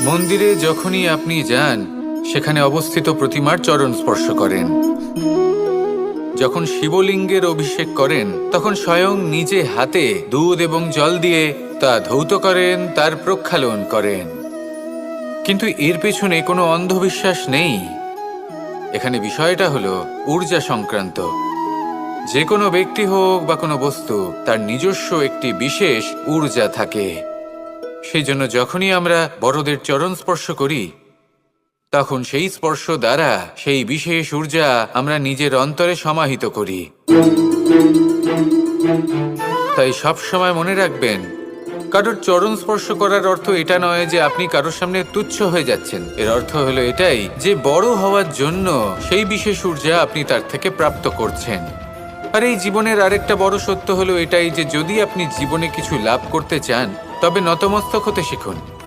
মন্দিরে যখনই আপনি যান, সেখানে অবস্থিত প্রতিমার চরণ স্পর্শ করেন। যখন শিবলিঙ্গের অভিষেক করেন, তখন স্বয়ং নিজে হাতে দুধ এবং জল দিয়ে তা ধৌত করেন, তার প্রক্ষালন করেন। কিন্তু এর পেছনে কোনো অন্ধবিশ্বাস নেই। এখানে বিষয়টা হলো ঊর্জা সংক্রান্ত। যে কোনো ব্যক্তি হোক বা কোনো বস্তু, তার নিজস্ব একটি বিশেষ ঊর্জা থাকে। সেই জন্য যখনই আমরা বড়দের চরণ স্পর্শ করি, তখন সেই স্পর্শ দ্বারা সেই বিশেষ ঊর্জা আমরা নিজের অন্তরে সমাহিত করি। তাই সব সময় মনে রাখবেন, কারোর চরণ স্পর্শ করার অর্থ এটা নয় যে আপনি কারোর সামনে তুচ্ছ হয়ে যাচ্ছেন। এর অর্থ হলো এটাই যে বড় হওয়ার জন্য সেই বিশেষ ঊর্জা আপনি তার থেকে প্রাপ্ত করছেন। আর এই জীবনের আরেকটা বড় সত্য হলো এটাই যে যদি আপনি জীবনে কিছু লাভ করতে চান তবে নতমস্তক হতে শিখুন।